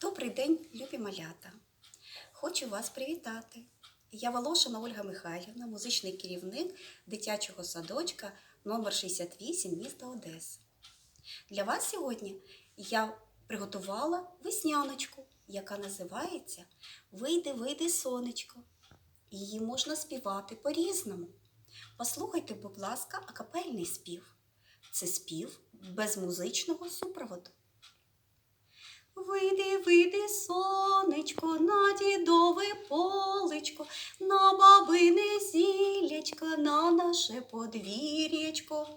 Добрий день, любі малята! Хочу вас привітати. Я Волошина Ольга Михайлівна, музичний керівник дитячого садочка номер 68 міста Одеси. Для вас сьогодні я приготувала весняночку, яка називається Вийди, вийди, сонечко. Її можна співати по-різному. Послухайте, будь ласка, акапельний спів. Це спів без музичного супроводу. Вийди, вийди, сонечко, на дідове полечко, на бабине зілячко, на наше подвір'ячко,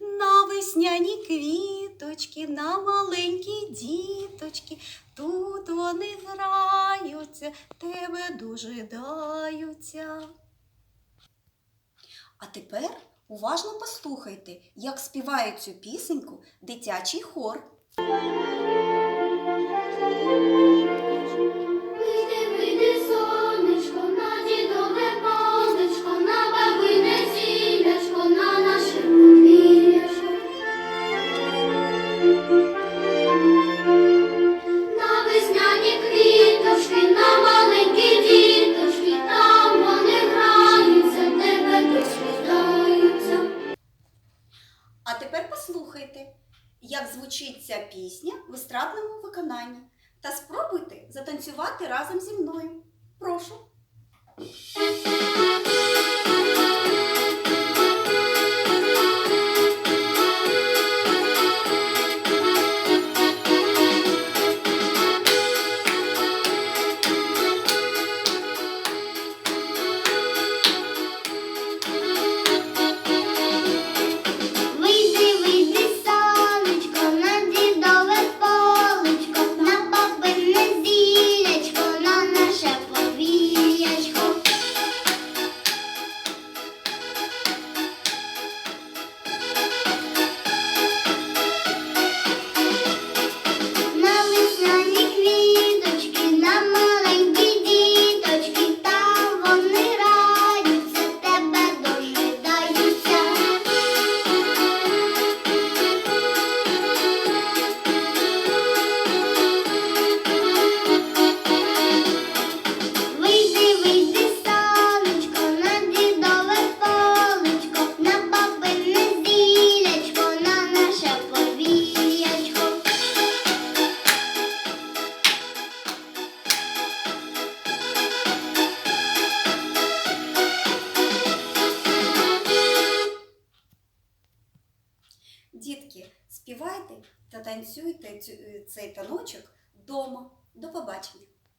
на весняні квіточки, на маленькі діточки. Тут вони граються, тебе дожидаються. А тепер уважно послухайте, як співає цю пісеньку дитячий хор. Як звучить ця пісня в естрадному виконанні. Та спробуйте затанцювати разом зі мною. Прошу. Дітки, співайте та танцюйте цей таночок вдома. До побачення!